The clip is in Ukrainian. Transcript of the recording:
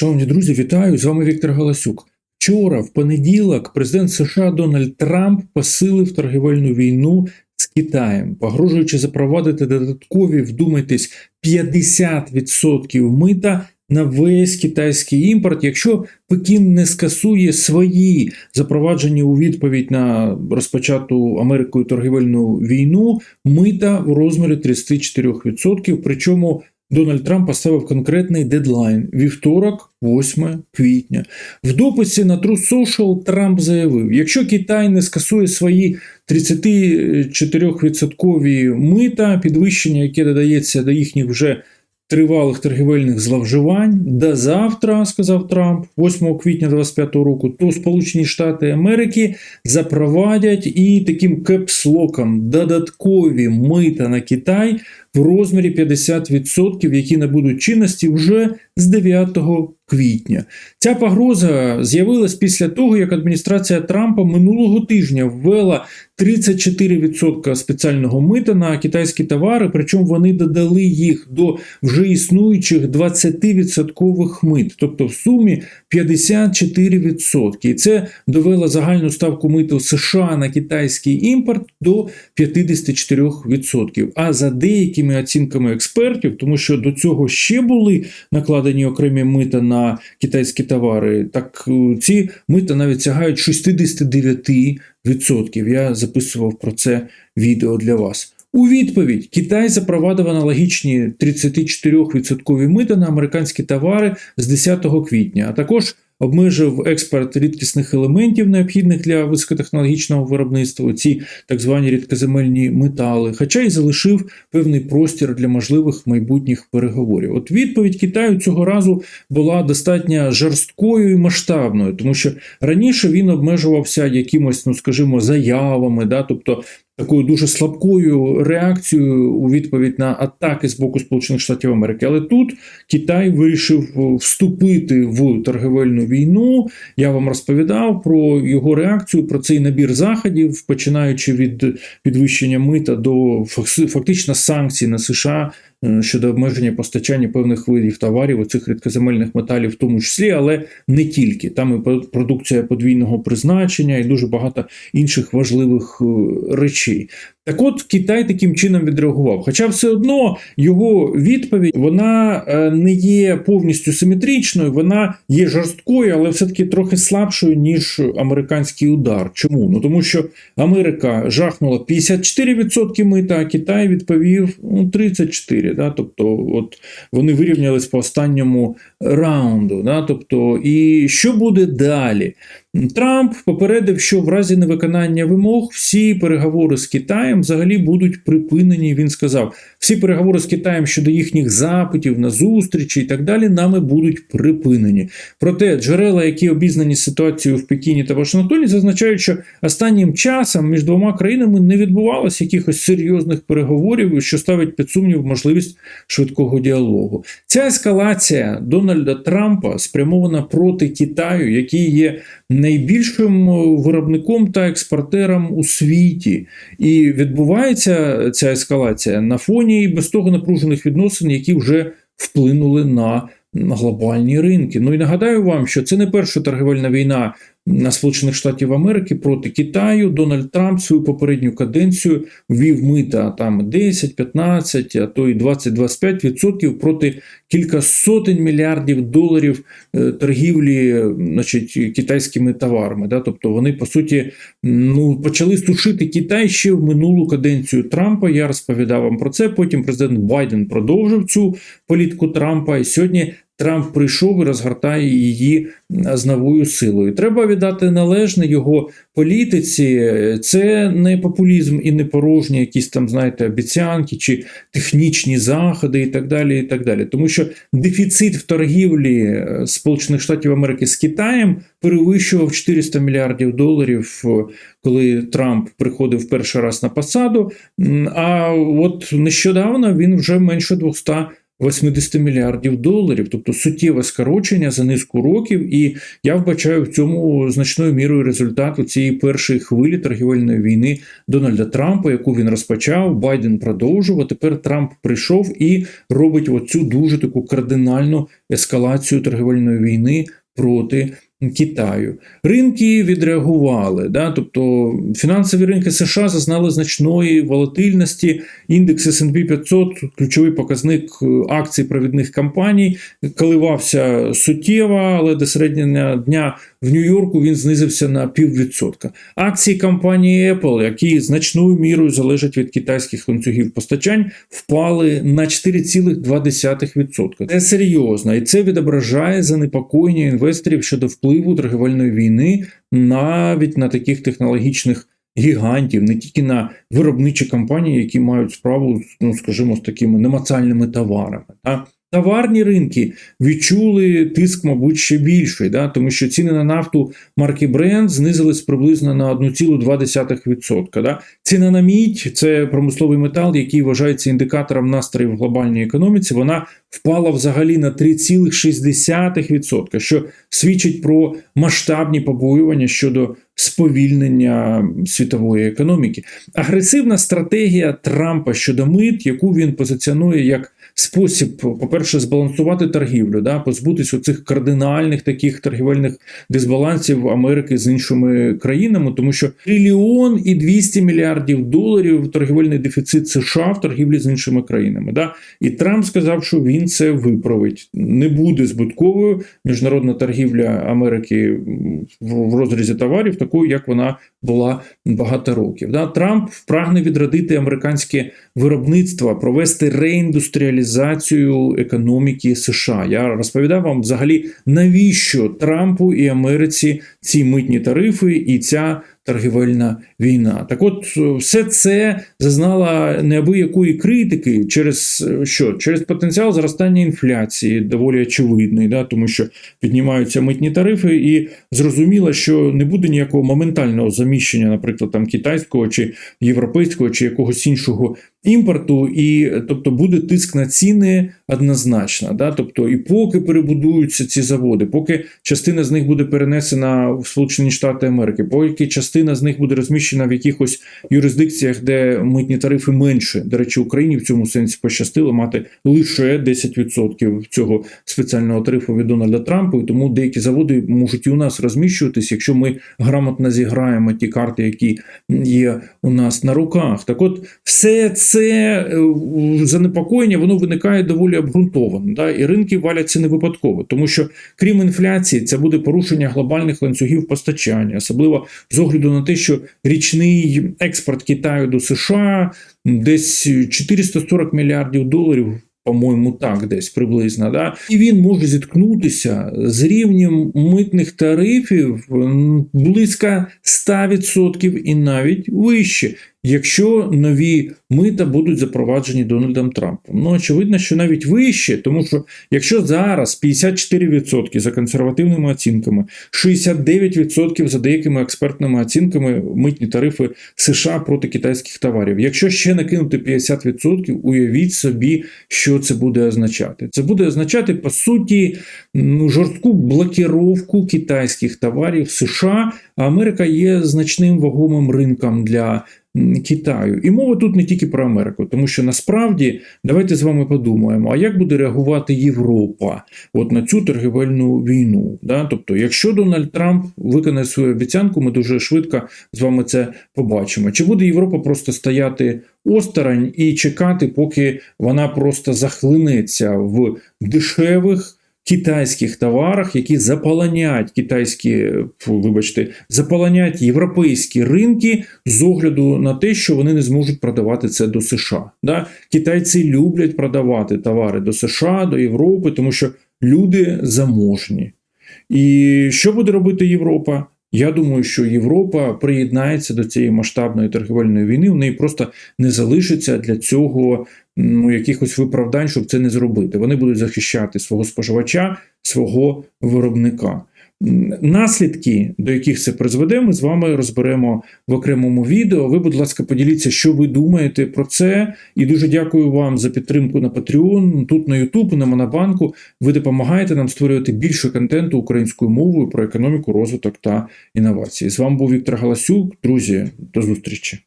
Шановні друзі, вітаю! З вами Віктор Галасюк. Вчора, в понеділок, президент США Дональд Трамп посилив торгівельну війну з Китаєм, погрожуючи запровадити додаткові, вдумайтесь, 50% мита на весь китайський імпорт, якщо Пекін не скасує свої запроваджені у відповідь на розпочату Америкою торгівельну війну мита в розмірі 34%, причому Дональд Трамп поставив конкретний дедлайн вівторок, 8 квітня. В дописі на True Social Трамп заявив: якщо Китай не скасує свої 34% мита, підвищення, яке додається до їхніх вже тривалих торгівельних зловживань, до завтра, сказав Трамп, 8 квітня 2025 року, то Сполучені Штати Америки запровадять і таким кепслоком додаткові мита на Китай в розмірі 50%, які набудуть чинності вже з 9 квітня. Ця погроза з'явилась після того, як адміністрація Трампа минулого тижня ввела 34% спеціального мита на китайські товари, причому вони додали їх до вже існуючих 20% мит, тобто в сумі 54%. І це довело загальну ставку миту США на китайський імпорт до 54%. А за деякими оцінками експертів, тому що до цього ще були накладені окремі мита на китайські товари, так е, ці мита навіть сягають 69%. Я записував про це відео для вас. У відповідь Китай запровадив аналогічні 34% мита на американські товари з 10 квітня, а також обмежив експорт рідкісних елементів, необхідних для високотехнологічного виробництва, ці так звані рідкоземельні метали, хоча й залишив певний простір для можливих майбутніх переговорів. От відповідь Китаю цього разу була достатньо жорсткою і масштабною, тому що раніше він обмежувався якимось, ну скажімо, заявами, да, тобто такою дуже слабкою реакцією у відповідь на атаки з боку Сполучених Штатів Америки. Але тут Китай вирішив вступити в торговельну війну. Я вам розповідав про його реакцію, про цей набір заходів, починаючи від підвищення мита до фактично санкцій на США. Е, щодо обмеження постачання певних видів товарів, оцих рідкоземельних металів, в тому числі, але не тільки. Там і продукція подвійного призначення, і дуже багато інших важливих е, речей. Так от Китай таким чином відреагував. Хоча все одно його відповідь вона е, не є повністю симетричною, вона є жорсткою, але все-таки трохи слабшою, ніж американський удар. Чому? Ну тому що Америка жахнула 54% мита, а Китай відповів ну, 34%. Да? Тобто, от вони вирівнялись по останньому раунду. Да? Тобто, і що буде далі? Трамп попередив, що в разі невиконання вимог всі переговори з Китаєм взагалі будуть припинені. Він сказав, всі переговори з Китаєм щодо їхніх запитів на зустрічі і так далі, нами будуть припинені. Проте джерела, які обізнані ситуацією в Пекіні та Вашингтоні, зазначають, що останнім часом між двома країнами не відбувалося якихось серйозних переговорів, що ставить під сумнів можливість швидкого діалогу. Ця ескалація Дональда Трампа спрямована проти Китаю, який є найбільшим виробником та експортером у світі, і відбувається ця ескалація на фоні без того напружених відносин, які вже вплинули на глобальні ринки. Ну і нагадаю вам, що це не перша торгівельна війна на Сполучених Штатів Америки проти Китаю. Дональд Трамп свою попередню каденцію ввів мита там 10, 15, а то й 20-25% проти кілька сотень мільярдів доларів е, торгівлі, значить, китайськими товарами. Да? Тобто вони по суті ну почали сушити Китай ще в минулу каденцію Трампа. Я розповідав вам про це. Потім президент Байден продовжив цю політику Трампа. І сьогодні Трамп прийшов і розгортає її з новою силою. Треба віддати належне його політиці. Це не популізм і не порожні якісь там, знаєте, обіцянки чи технічні заходи, і так далі. і так далі. Тому що дефіцит в торгівлі е, Сполучених Штатів Америки з Китаєм перевищував 400 мільярдів доларів, коли Трамп приходив перший раз на посаду. А от нещодавно він вже менше 200 80 мільярдів доларів, тобто суттєве скорочення за низку років. І я вбачаю в цьому значною мірою результату цієї першої хвилі торгівельної війни Дональда Трампа, яку він розпочав. Байден продовжував. Тепер Трамп прийшов і робить оцю дуже таку кардинальну ескалацію торгівельної війни проти. Китаю ринки відреагували, да, тобто фінансові ринки США зазнали значної волатильності. Індекс S&P 500, ключовий показник е, акцій провідних компаній, коливався суттєво, але до середнього дня в Нью-Йорку він знизився на піввідсотка. Акції компанії Apple, які значною мірою залежать від китайських ланцюгів постачань, впали на 4,2%. Це серйозно, і це відображає занепокоєння інвесторів щодо впливу торгівельної війни навіть на таких технологічних. Гігантів, не тільки на виробничі компанії, які мають справу, ну скажімо, з такими немацальними товарами. Та? Товарні ринки відчули тиск, мабуть, ще більший, да? тому що ціни на нафту марки Brent знизились приблизно на 1,2%. Да? Ціна на мідь це промисловий метал, який вважається індикатором настроїв в глобальній економіці. Вона впала взагалі на 3,6%, що свідчить про масштабні побоювання щодо сповільнення світової економіки. Агресивна стратегія Трампа щодо мит, яку він позиціонує як спосіб, по-перше, збалансувати торгівлю, да, позбутися цих кардинальних таких торгівельних дисбалансів Америки з іншими країнами, тому що трильйон і 200 мільярдів доларів торгівельний дефіцит США в торгівлі з іншими країнами. Да? І Трамп сказав, що він це виправить. Не буде збитковою міжнародна торгівля Америки в розрізі товарів, такою, як вона була багато років. Да? Трамп прагне відродити американське виробництво, провести реіндустріалізацію економіки США. Я розповідав вам взагалі, навіщо Трампу і Америці ці митні тарифи і ця торгівельна війна. Так, от все це зазнало неабиякої критики через що? Через потенціал зростання інфляції, доволі очевидний, да, тому що піднімаються митні тарифи, і зрозуміло, що не буде ніякого моментального заміщення, наприклад, там китайського чи європейського чи якогось іншого імпорту, і тобто буде тиск на ціни однозначно. Да? Тобто, і поки перебудуються ці заводи, поки частина з них буде перенесена в Сполучені Штати Америки, поки частина з них буде розміщена в якихось юрисдикціях, де митні тарифи менше. До речі, Україні в цьому сенсі пощастило мати лише 10% цього спеціального тарифу від Дональда Трампа, і тому деякі заводи можуть і у нас розміщуватись, якщо ми грамотно зіграємо ті карти, які є у нас на руках. Так, от все це це е, занепокоєння воно виникає доволі обґрунтовано. Да? І ринки валяться не випадково, тому що крім інфляції, це буде порушення глобальних ланцюгів постачання, особливо з огляду на те, що річний експорт Китаю до США десь 440 мільярдів доларів. По-моєму, так, десь приблизно, да, і він може зіткнутися з рівнем митних тарифів близько 100% і навіть вище якщо нові мита будуть запроваджені Дональдом Трампом. Ну, очевидно, що навіть вище, тому що якщо зараз 54% за консервативними оцінками, 69% за деякими експертними оцінками митні тарифи США проти китайських товарів. Якщо ще накинути 50%, уявіть собі, що це буде означати. Це буде означати, по суті, ну, жорстку блокіровку китайських товарів США, а Америка є значним вагомим ринком для Китаю. І мова тут не тільки про Америку, тому що насправді давайте з вами подумаємо, а як буде реагувати Європа от на цю торгівельну війну? Да? Тобто, якщо Дональд Трамп виконає свою обіцянку, ми дуже швидко з вами це побачимо. Чи буде Європа просто стояти осторонь і чекати, поки вона просто захлинеться в дешевих? Китайських товарах, які заполонять китайські, вибачте, заполонять європейські ринки з огляду на те, що вони не зможуть продавати це до США. Да? Китайці люблять продавати товари до США, до Європи, тому що люди заможні. І що буде робити Європа? Я думаю, що Європа приєднається до цієї масштабної торгівельної війни. В неї просто не залишиться для цього ну, якихось виправдань, щоб це не зробити. Вони будуть захищати свого споживача, свого виробника. Наслідки, до яких це призведе, ми з вами розберемо в окремому відео. Ви, будь ласка, поділіться, що ви думаєте про це. І дуже дякую вам за підтримку на Patreon, тут на YouTube, на Монобанку. Ви допомагаєте нам створювати більше контенту українською мовою про економіку, розвиток та інновації. З вами був Віктор Галасюк. Друзі, до зустрічі.